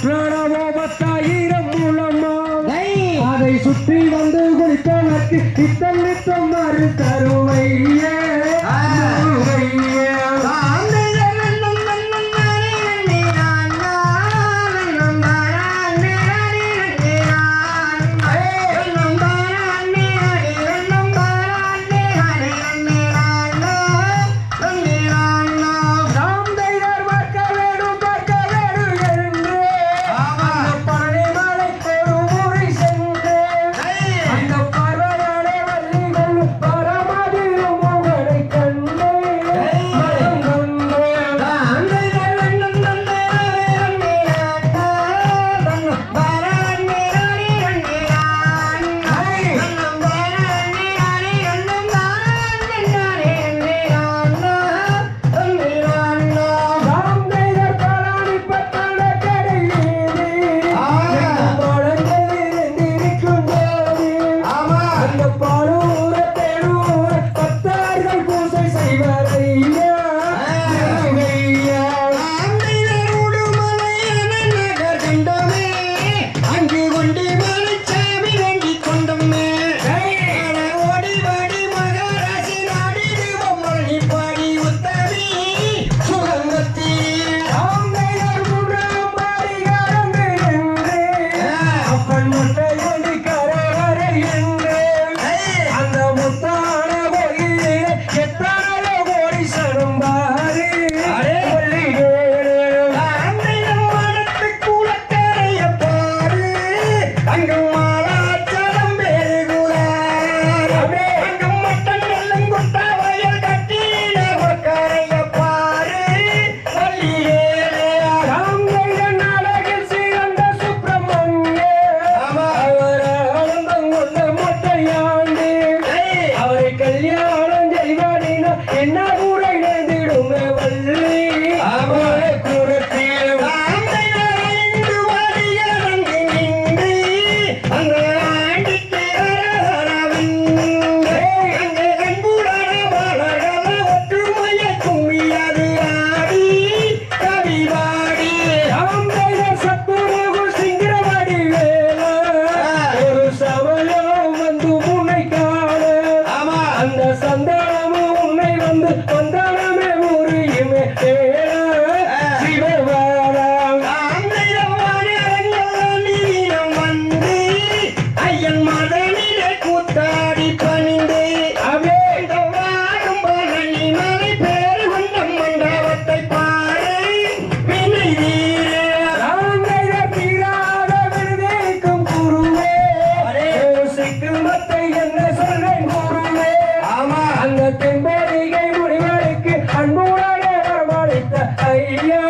பத்தாயிரம் மூலமா அதை சுற்றி வந்து குளித்தவர்க்கு இத்தம் நித்தம் மறு கல்யாணம் செய்வாடினா என்ன கூட இணைந்திடுமே வள்ளி?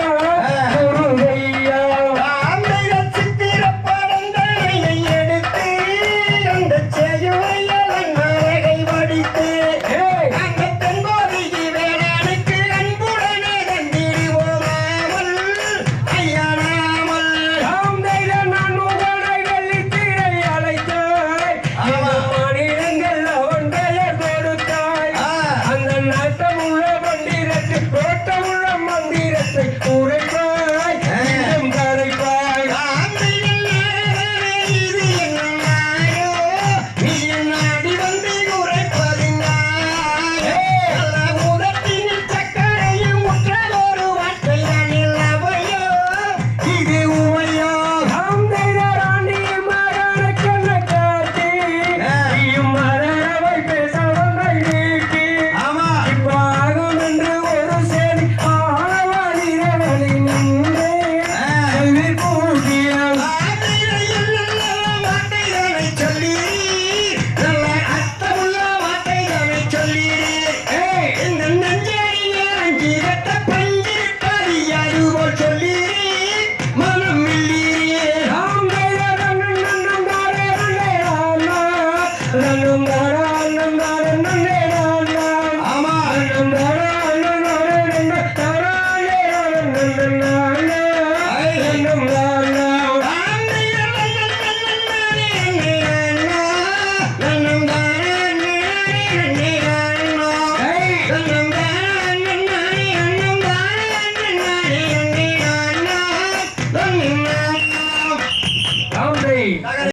Yeah.